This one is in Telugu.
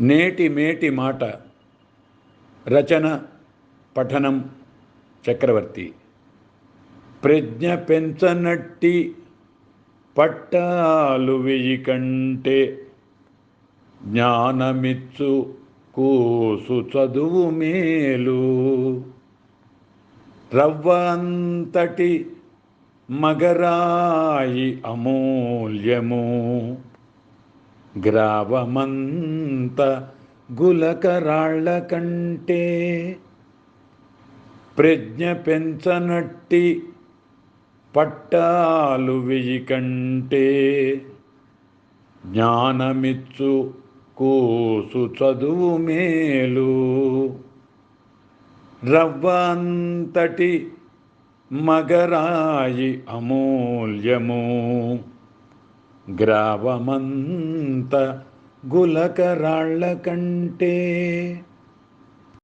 నేటి మేటి మాట. రచన పఠనం చక్రవర్తి. ప్రజ్ఞ పెంచనట్టి పట్టాలు వెయ్యి కంటే జ్ఞానమిచ్చు కూసు చదువు మేలు. రవ్వ అంతటి మగరాయి అమూల్యము. గ్రావమంత గులకరాళ్ళ కంటే ప్రజ్ఞ పెంచనట్టి పట్టాలు వెయ్యి కంటే జ్ఞానమిచ్చు కూసు చదువు మేలు. రవ్వ అంతటి మగరాయి అమూల్యము. గ్రావమంత గులకరాళ్ళ కంటే